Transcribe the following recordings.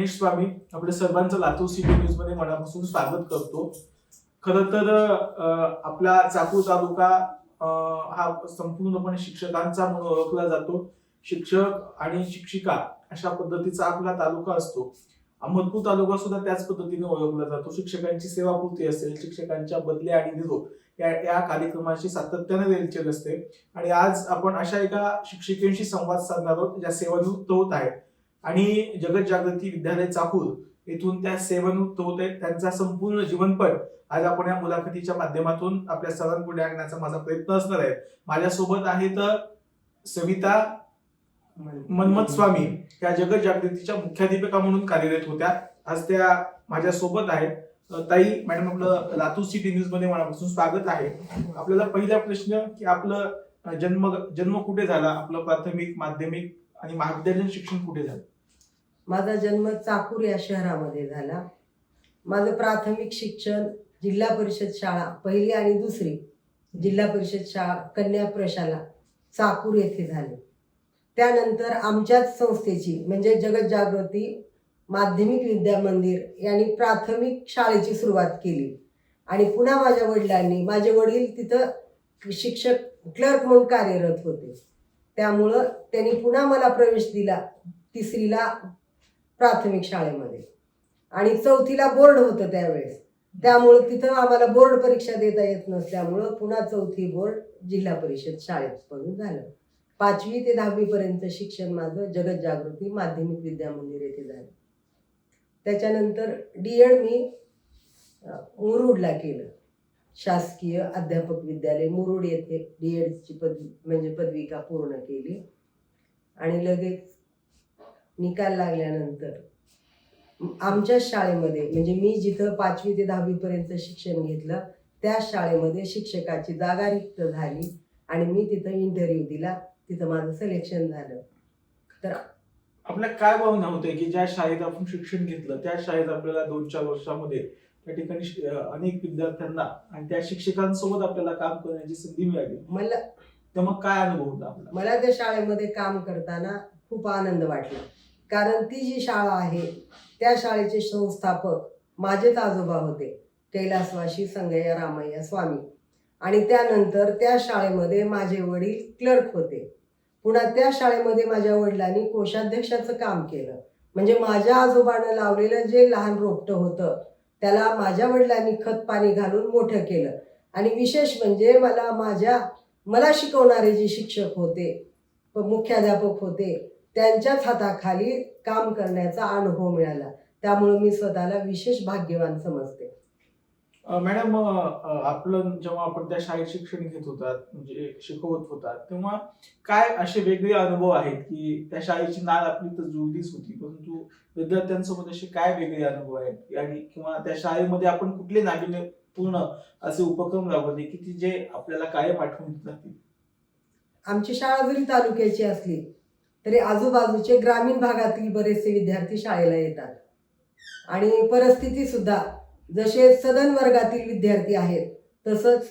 गणेश स्वामी आपल्या सर्वांचं लातूर सिटी न्यूजमध्ये मनापासून स्वागत करतो. खर तर आपला चाकूर तालुका हा संपूर्णपणे शिक्षकांचा म्हणून ओळखला जातो. शिक्षक आणि शिक्षिका अशा पद्धतीचा आपला तालुका असतो. अहमदपूर तालुका सुद्धा त्याच पद्धतीने ओळखला जातो. शिक्षकांची सेवापूर्ती असेल शिक्षकांच्या बदल्या आणि निरोप या या कार्यक्रमाची सातत्याने रेलचेल असते. आणि आज आपण अशा एका शिक्षिकेशी संवाद साधणार आहोत ज्या सेवानिवृत्त होत आहेत. आणि जगत जागृती विद्यालय चाकूर येथून त्या सेवनमुक्त होत आहेत. त्यांचा संपूर्ण जीवनपट आज आपण या मुलाखतीच्या माध्यमातून आपल्या सर्वांपुढे आणण्याचा माझा प्रयत्न असणार आहे. माझ्यासोबत आहेत सविता मनमत स्वामी या जगत जागृतीच्या मुख्याध्यापिका म्हणून कार्यरत होत्या. आज त्या माझ्या सोबत आहेत ताई मॅडम आपलं लातूर सिटी न्यूजमध्ये मनापासून स्वागत आहे. आपल्याला पहिला प्रश्न की आपलं जन्म जन्म कुठे झाला? आपलं प्राथमिक माध्यमिक आणि महाविद्यालयीन शिक्षण कुठे झालं? माझा जन्म चाकूर या शहरामध्ये झाला. माझं प्राथमिक शिक्षण जिल्हा परिषद शाळा पहिली आणि दुसरी जिल्हा परिषद शाळा कन्या प्रशाला चाकूर येथे झाले. त्यानंतर आमच्याच संस्थेची म्हणजे जगत जागृती माध्यमिक विद्या मंदिर यांनी प्राथमिक शाळेची सुरुवात केली. आणि पुन्हा माझ्या वडिलांनी माझे वडील तिथं शिक्षक क्लर्क म्हणून कार्यरत होते. त्यामुळं त्यांनी पुन्हा मला प्रवेश दिला तिसरीला प्राथमिक शाळेमध्ये. आणि चौथीला बोर्ड होतं त्यावेळेस. त्यामुळं तिथं आम्हाला बोर्ड परीक्षा देता येत नसल्यामुळं पुन्हा चौथी बोर्ड जिल्हा परिषद शाळेत पडून झालं. पाचवी ते दहावीपर्यंत शिक्षण माझं जगत जागृती माध्यमिक विद्या मंदिर येथे झालं. त्याच्यानंतर डी एड मी मुरुडला केलं. शासकीय अध्यापक विद्यालय मुरुड येथे डी एडची पदवी म्हणजे पदविका पूर्ण केली. आणि लगेच निकाल लागल्यानंतर आमच्या शाळेमध्ये म्हणजे मी जिथं पाचवी ते दहावीपर्यंत शिक्षण घेतलं त्या शाळेमध्ये शिक्षकाची जागा रिक्त झाली आणि मी तिथं इंटरव्ह्यू दिला. तिथं माझं सिलेक्शन झालं. तर आपल्या काय भावना होते की ज्या शाळेत आपण शिक्षण घेतलं त्या शाळेत आपल्याला दोन चार वर्षामध्ये त्या ठिकाणी अनेक विद्यार्थ्यांना आणि त्या शिक्षकांसोबत आपल्याला काम करण्याची संधी मिळाली? मला तर मग काय अनुभव होता आपला? मला त्या शाळेमध्ये काम करताना खूप आनंद वाटला. कारण ती जी शाळा आहे त्या शाळेचे संस्थापक माझेच आजोबा होते कैलासवाशी संगय्या रामय्या स्वामी. आणि त्यानंतर त्या शाळेमध्ये माझे वडील क्लर्क होते. पुन्हा त्या शाळेमध्ये माझ्या वडिलांनी कोषाध्यक्षाचं काम केलं. म्हणजे माझ्या आजोबानं लावलेलं जे लहान रोपटं होतं त्याला माझ्या वडिलांनी खत पाणी घालून मोठं केलं. आणि विशेष म्हणजे मला माझ्या मला शिकवणारे जे शिक्षक होते मुख्याध्यापक होते त्यांच्याच हाताखाली काम करण्याचा अनुभव मिळाला. त्यामुळे मी स्वतःला विशेष भाग्यवान समजते. मॅडम आपलं जेव्हा आपण त्या शाळेत शिक्षण घेत होतात म्हणजे शिकवत होतात तेव्हा काय असे वेगळे अनुभव आहेत की त्या शाळेची नाळ आपली तर जुळलीच होती परंतु विद्यार्थ्यांसोबत असे काय वेगळे अनुभव आहेत? आणि किंवा त्या शाळेमध्ये आपण कुठले नाविन्यपूर्ण असे उपक्रम राबवले की ती जे आपल्याला कायम आठवण जातील आमची शाळा जरी तालुक्याची असली तरी आजूबाजूचे ग्रामीण भागातील बरेचसे विद्यार्थी शाळेला येतात. आणि परिस्थितीसुद्धा जसे सदन वर्गातील विद्यार्थी आहेत तसंच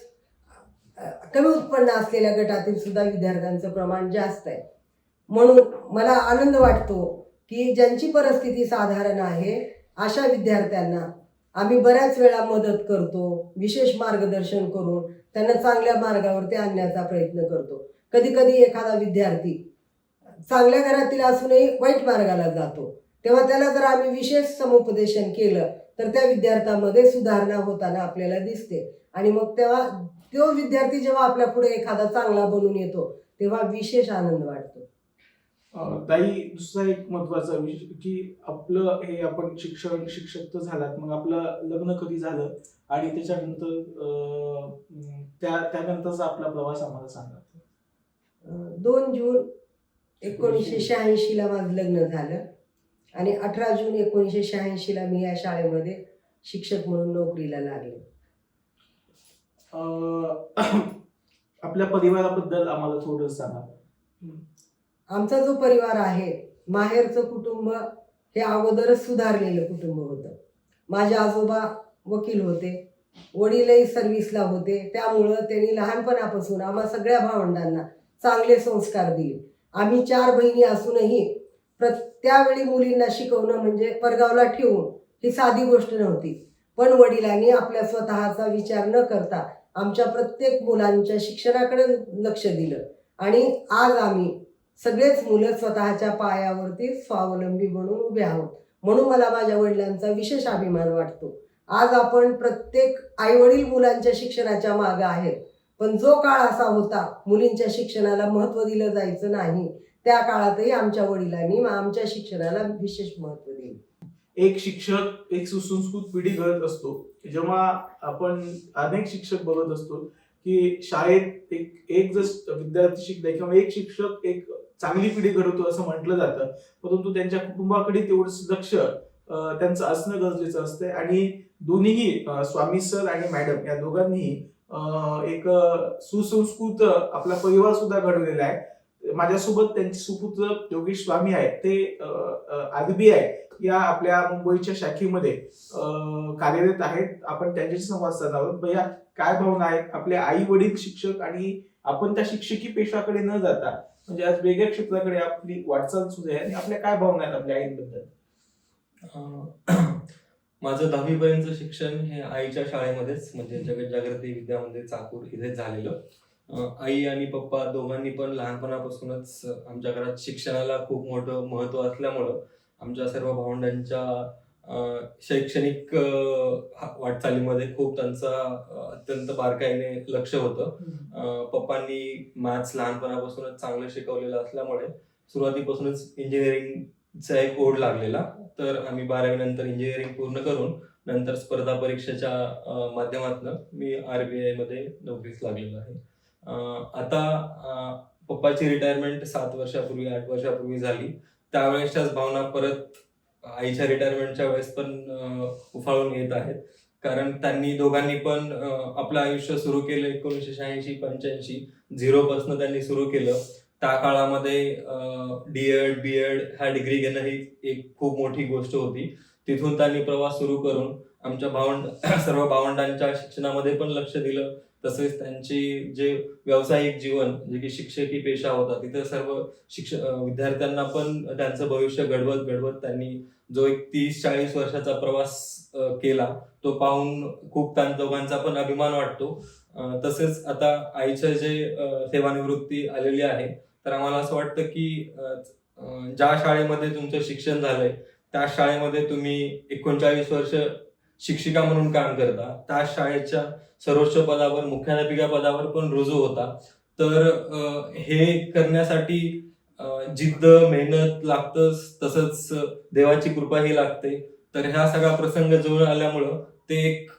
कमी उत्पन्न असलेल्या गटातील सुद्धा विद्यार्थ्यांचं प्रमाण जास्त आहे. म्हणून मला आनंद वाटतो की ज्यांची परिस्थिती साधारण आहे अशा विद्यार्थ्यांना आम्ही बऱ्याच वेळा मदत करतो विशेष मार्गदर्शन करून त्यांना चांगल्या मार्गावरती आणण्याचा प्रयत्न करतो. कधी कधी एखादा विद्यार्थी चांगल्या घरातील असूनही वाईट मार्गाला जातो. तेव्हा त्याला जर आम्ही विशेष समुपदेशन केलं तर त्या विद्यार्थ्यामध्ये सुधारणा होताना आपल्याला दिसते. आणि मग तेव्हा तो विद्यार्थी जेव्हा आपल्या पुढे एखादा चांगला बनून येतो तेव्हा विशेष आनंद वाटतो. ताई दुसरा एक महत्त्वाचा विषय की आपलं हे आपण शिक्षण शिक्षक तर झालात मग आपलं लग्न कधी झालं? आणि त्याच्यानंतर त्या त्यानंतरचा आपला प्रवास आम्हाला सांगा. दोन जून एकोणीसशे शहाऐंशीला माझं लग्न झालं. आणि अठरा जून एकोणीसशे शहाऐंशीला मी या शाळेमध्ये शिक्षक म्हणून नोकरीला लागले. आपल्या परिवाराबद्दल आम्हाला थोडं सांगा. आमचा जो परिवार आहे माहेरचं कुटुंब हे अगोदरच सुधारलेलं कुटुंब होतं. माझे आजोबा वकील होते वडीलही सर्व्हिसला होते. त्यामुळं त्यांनी लहानपणापासून आम्हा सगळ्या भावंडांना चांगले संस्कार दिले. आम्ही चार बहिणी असूनही प्र त्यावेळी मुलींना शिकवणं म्हणजे परगावला ठेवून ही साधी गोष्ट नव्हती. पण वडिलांनी आपल्या स्वतःचा विचार न करता आमच्या प्रत्येक मुलांच्या शिक्षणाकडे लक्ष दिलं. आणि आज आम्ही सगळेच मुलं स्वतःच्या पायावरती स्वावलंबी म्हणून उभे आहोत. म्हणून मला माझ्या वडिलांचा विशेष अभिमान वाटतो. आज आपण प्रत्येक आईवडील मुलांच्या शिक्षणाच्या मागं आहेत. पण जो काळ असा होता मुलींच्या शिक्षणाला महत्त्व दिलं जायचं नाही त्या काळातही आमच्या वडिलांनी आमच्या शिक्षणाला विशेष महत्त्व दिले. एक शिक्षक एक सुसंस्कृत पिढी घडत असतो. जेव्हा आपण अनेक शिक्षक बघत असतो की शाळेत एक एक जर विद्यार्थी शिकला किंवा एक शिक्षक एक चांगली पिढी घडवतो असं म्हटलं जातं परंतु त्यांच्या कुटुंबाकडे तेवढंच लक्ष त्यांचं असणं गरजेचं असतंय. आणि दोन्हीही स्वामी सर आणि मॅडम या दोघांनीही एक सुसंस्कृत आपला परिवार सुद्धा घडवलेला आहे. माझ्यासोबत त्यांचे सुपुत्र योगेश स्वामी आहेत. ते आरबीआय या आपल्या मुंबईच्या शाखेमध्ये कार्यरत आहेत. आपण त्यांच्याशी संवाद साधणार आहोत. भैया काय भावना आहेत? आपले आई वडील शिक्षक आणि आपण त्या शिक्षकी पेशाकडे न जाता म्हणजे आज वेगळ्या क्षेत्राकडे आपली वाटचाल सुरू आहे आणि आपल्या काय भावना आहेत आपल्या आईबद्दल? माझं दहावीपर्यंतचं शिक्षण हे आईच्या शाळेमध्येच म्हणजे जगत जागृती विद्यामंदिर चाकूर इथेच झालेलं. आई आणि पप्पा दोघांनी पण लहानपणापासूनच आमच्या घरात शिक्षणाला खूप मोठं महत्त्व असल्यामुळं आमच्या सर्व भावंडांच्या शैक्षणिक वाटचालीमध्ये खूप त्यांचा अत्यंत बारकाईने लक्ष होतं. पप्पांनी मॅथ्स लहानपणापासूनच चांगलं शिकवलेलं असल्यामुळे सुरुवातीपासूनच इंजिनिअरिंगचा एक ओढ लागलेला. तर आम्ही बारावी नंतर इंजिनिअरिंग पूर्ण करून नंतर स्पर्धा परीक्षेच्या माध्यमातून मी आर बी आयमध्ये नोकरीस लागलेलो आहे. आता पप्पाची रिटायरमेंट सात वर्षापूर्वी आठ वर्षापूर्वी झाली. त्यावेळेसच्याच भावना परत आईच्या रिटायरमेंटच्या वेळेस पण उफाळून येत आहेत. कारण त्यांनी दोघांनी पण आपलं आयुष्य सुरू केलं एकोणीसशे शहाऐंशी पंच्याऐंशी. झिरोपासून त्यांनी सुरू केलं. त्या काळामध्ये डीएड बी एड ह्या डिग्री घेणं ही एक खूप मोठी गोष्ट होती. तिथून त्यांनी प्रवास सुरू करून आमच्या भावंड सर्व भावंडांच्या शिक्षणामध्ये पण लक्ष दिलं. तसेच त्यांची जे व्यावसायिक जीवन जे की शिक्षकी पेशा होता तिथे सर्व शिक्ष विद्यार्थ्यांना पण त्यांचं भविष्य घडवत घडवत त्यांनी जो एक तीस चाळीस वर्षाचा प्रवास केला तो पाहून खूप त्या दोघांचा पण अभिमान वाटतो. तसेच आता आईच्या जे सेवानिवृत्ती आलेली आहे तर आम्हाला असं वाटतं की ज्या शाळेमध्ये तुमचं शिक्षण झालंय त्या शाळेमध्ये तुम्ही एकोणचाळीस वर्ष शिक्षिका म्हणून काम करता. त्या शाळेच्या सर्वोच्च पदावर मुख्याध्यापिका पदावर पण रुजू होता. तर हे करण्यासाठी जिद्द मेहनत लागतंच तसंच देवाची कृपा ही लागते. तर ह्या सगळा प्रसंग जवळ आल्यामुळं ते एक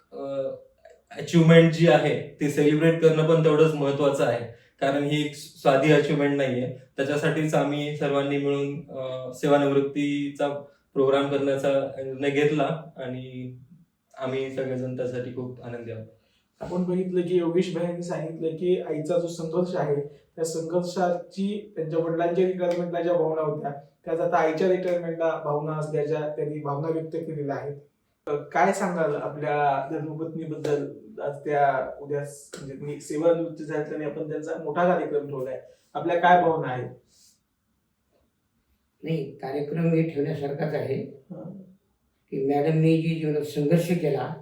अचिव्हमेंट जी आहे ती सेलिब्रेट करणं पण तेवढंच महत्वाचं आहे. कारण ही एक साधी अचिव्हमेंट नाहीये. त्याच्यासाठीच आम्ही सर्वांनी मिळून सेवानिवृत्तीचा प्रोग्राम करण्याचा निर्णय घेतला आणि आम्ही सगळेजण त्यासाठी खूप आनंदी आहोत. आपण बघितलं की योगेश भाईंनी सांगितलं की आईचा जो संघर्ष आहे त्या संघर्षाची त्यांच्या वडिलांच्या रिटायरमेंटला ज्या भावना होत्या त्याच आता आईच्या रिटायरमेंटला भावना असल्याच्या त्यांनी भावना व्यक्त केलेल्या आहेत. काय सांगाल आपल्या धर्मपत्नीबद्दल? त्या उद्या स- म्हणजे सेवानिवृत्ती झाल्याने आपण त्यांचा मोठा कार्यक्रम ठेवलाय. आपल्या काय भावना आहेत? नाही कार्यक्रम हे ठेवण्यासारखाच आहे. की मॅडमने जी जीवनात संघर्ष केला.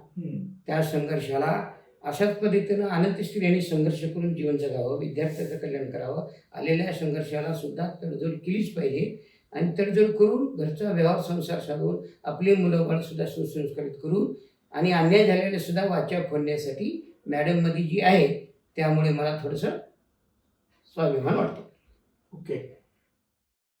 त्या संघर्षाला अशाच पद्धतीनं अनंत स्त्रियांनी संघर्ष करून जीवन जगावं विद्यार्थ्याचं कल्याण करावं. आलेल्या संघर्षाला सुद्धा तडजोड केलीच पाहिजे. आणि तडजोड करून घरचा व्यवहार संसार साधून आपले मुलं बाळ सुद्धा सुसंस्कारित करून आणि अन्याय झालेले सुद्धा वाचा फोडण्यासाठी मॅडममध्ये जी आहे त्यामुळे मला थोडंसं स्वाभिमान वाटतो. ओके.